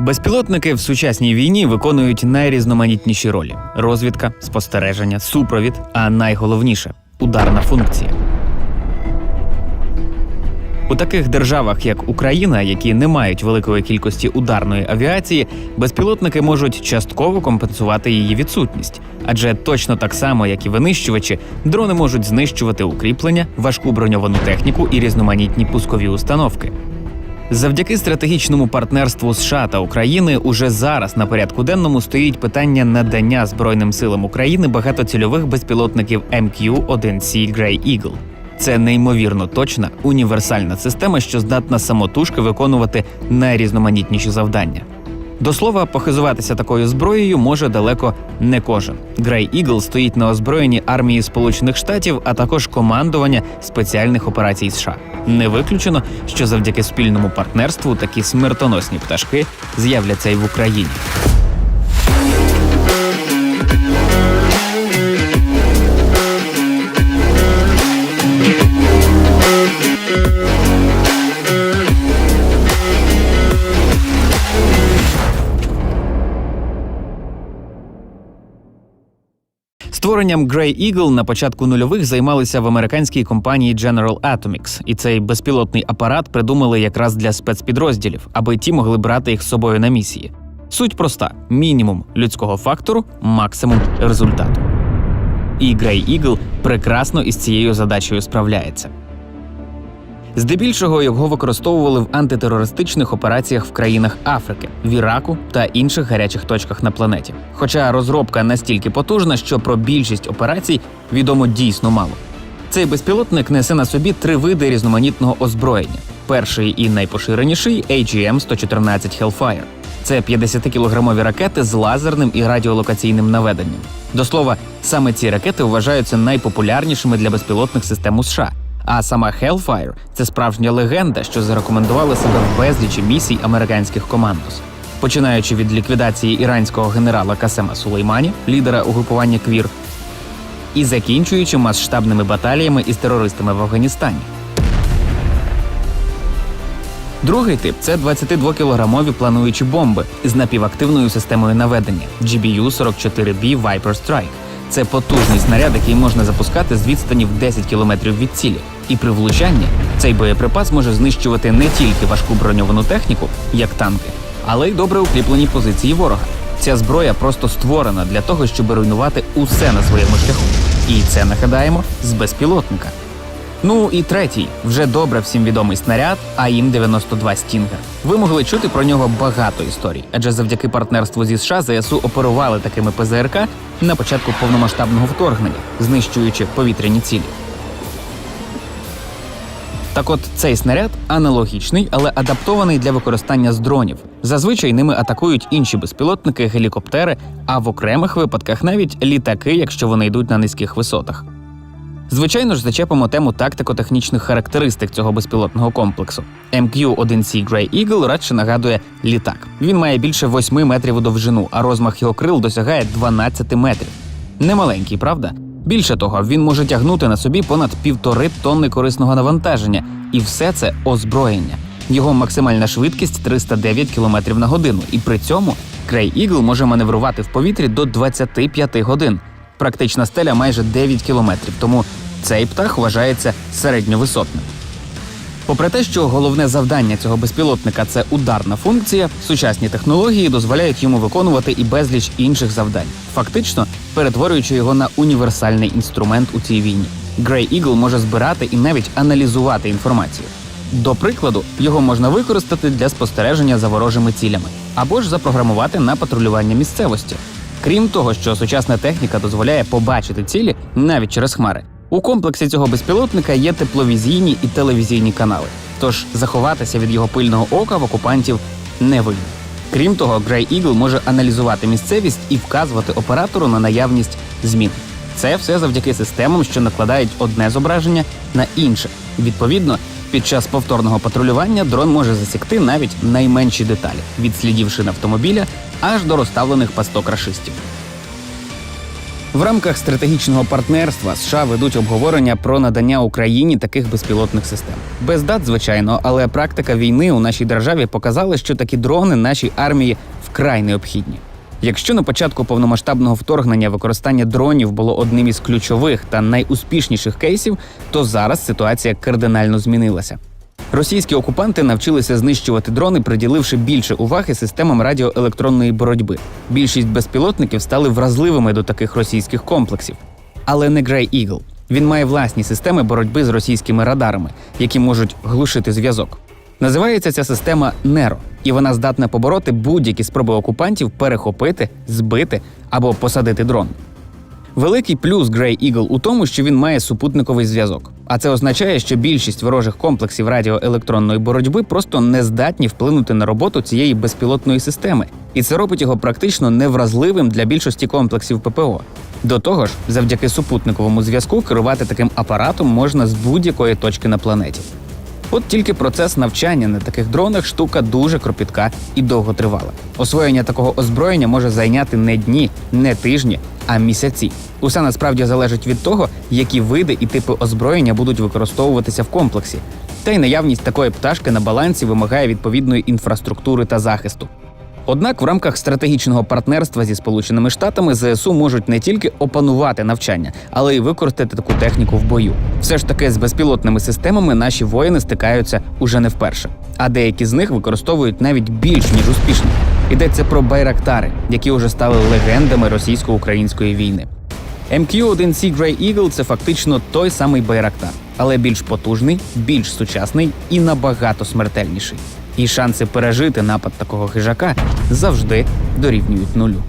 Безпілотники в сучасній війні виконують найрізноманітніші ролі: розвідка, спостереження, супровід, а найголовніше ударна функція. У таких державах, як Україна, які не мають великої кількості ударної авіації, безпілотники можуть частково компенсувати її відсутність, адже точно так само, як і винищувачі, дрони можуть знищувати укріплення, важку броньовану техніку і різноманітні пускові установки. Завдяки стратегічному партнерству США та України уже зараз на порядку денному стоїть питання надання Збройним силам України багатоцільових безпілотників MQ-1C Grey Eagle. Це неймовірно точна універсальна система, що здатна самотужки виконувати найрізноманітніші завдання. До слова, похизуватися такою зброєю може далеко не кожен. Грей Ігл стоїть на озброєнні армії Сполучених Штатів, а також командування спеціальних операцій США. Не виключено, що завдяки спільному партнерству такі смертоносні пташки з'являться і в Україні. Створенням Grey Eagle на початку нульових займалися в американській компанії General Atomics, і цей безпілотний апарат придумали якраз для спецпідрозділів, аби ті могли брати їх з собою на місії. Суть проста: мінімум людського фактору, максимум результату. І Grey Eagle прекрасно із цією задачею справляється. Здебільшого його використовували в антитерористичних операціях в країнах Африки, в Іраку та інших гарячих точках на планеті. Хоча розробка настільки потужна, що про більшість операцій відомо дійсно мало. Цей безпілотник несе на собі три види різноманітного озброєння. Перший і найпоширеніший AGM-114 Hellfire. Це 50-кілограмові ракети з лазерним і радіолокаційним наведенням. До слова, саме ці ракети вважаються найпопулярнішими для безпілотних систем у США. А сама Hellfire – це справжня легенда, що зарекомендувала себе в безлічі місій американських командос. Починаючи від ліквідації іранського генерала Касема Сулеймані, лідера угрупування Квір, і закінчуючи масштабними баталіями із терористами в Афганістані. Другий тип це 22-кілограмові плануючі бомби з напівактивною системою наведення GBU-44B Viper Strike. Це потужний снаряд, який можна запускати з відстані в 10 кілометрів від цілі. І при влучанні цей боєприпас може знищувати не тільки важку броньовану техніку, як танки, але й добре укріплені позиції ворога. Ця зброя просто створена для того, щоб руйнувати усе на своєму шляху. І це нагадаємо з безпілотника. Ну і третій, вже добре всім відомий снаряд АІМ-92 Стінгер. Ви могли чути про нього багато історій, адже завдяки партнерству зі США ЗСУ оперували такими ПЗРК на початку повномасштабного вторгнення, знищуючи повітряні цілі. Так от цей снаряд аналогічний, але адаптований для використання з дронів. Зазвичай ними атакують інші безпілотники, гелікоптери, а в окремих випадках навіть літаки, якщо вони йдуть на низьких висотах. Звичайно ж, зачепимо тему тактико-технічних характеристик цього безпілотного комплексу. MQ-1C Grey Eagle радше нагадує літак. Він має більше 8 метрів у довжину, а розмах його крил досягає 12 метрів. Немаленький, правда? Більше того, він може тягнути на собі понад півтори тонни корисного навантаження, і все це озброєння. Його максимальна швидкість 309 км на годину, і при цьому крей Ігл може маневрувати в повітрі до 25 годин. Практична стеля майже 9 кілометрів, тому цей птах вважається середньовисотним. Попри те, що головне завдання цього безпілотника це ударна функція, сучасні технології дозволяють йому виконувати і безліч інших завдань, фактично перетворюючи його на універсальний інструмент у цій війні. Grey Eagle може збирати і навіть аналізувати інформацію. До прикладу, його можна використати для спостереження за ворожими цілями або ж запрограмувати на патрулювання місцевості. Крім того, що сучасна техніка дозволяє побачити цілі навіть через хмари. У комплексі цього безпілотника є тепловізійні і телевізійні канали, тож заховатися від його пильного ока в окупантів не вийде. Крім того, Grey Eagle може аналізувати місцевість і вказувати оператору на наявність змін. Це все завдяки системам, що накладають одне зображення на інше. Відповідно, під час повторного патрулювання дрон може засікти навіть найменші деталі від слідів шин автомобіля аж до розставлених пасток рашистів. В рамках стратегічного партнерства США ведуть обговорення про надання Україні таких безпілотних систем. Без дат, звичайно, але практика війни у нашій державі показала, що такі дрони нашій армії вкрай необхідні. Якщо на початку повномасштабного вторгнення використання дронів було одним із ключових та найуспішніших кейсів, то зараз ситуація кардинально змінилася. Російські окупанти навчилися знищувати дрони, приділивши більше уваги системам радіоелектронної боротьби. Більшість безпілотників стали вразливими до таких російських комплексів. Але не Grey Eagle. Він має власні системи боротьби з російськими радарами, які можуть глушити зв'язок. Називається ця система Неро, і вона здатна побороти будь-які спроби окупантів перехопити, збити або посадити дрон. Великий плюс Grey Eagle у тому, що він має супутниковий зв'язок. А це означає, що більшість ворожих комплексів радіоелектронної боротьби просто не здатні вплинути на роботу цієї безпілотної системи, і це робить його практично невразливим для більшості комплексів ППО. До того ж, завдяки супутниковому зв'язку керувати таким апаратом можна з будь-якої точки на планеті. От тільки процес навчання на таких дронах штука дуже кропітка і довго тривала. Освоєння такого озброєння може зайняти не дні, не тижні, а місяці. Усе насправді залежить від того, які види і типи озброєння будуть використовуватися в комплексі. Та й наявність такої пташки на балансі вимагає відповідної інфраструктури та захисту. Однак в рамках стратегічного партнерства зі Сполученими Штатами ЗСУ можуть не тільки опанувати навчання, але й використати таку техніку в бою. Все ж таки з безпілотними системами наші воїни стикаються уже не вперше, а деякі з них використовують навіть більш ніж успішно. Йдеться про байрактари, які вже стали легендами російсько-української війни. MQ-1C Grey Eagle – це фактично той самий байрактар, але більш потужний, більш сучасний і набагато смертельніший. І шанси пережити напад такого хижака завжди дорівнюють нулю.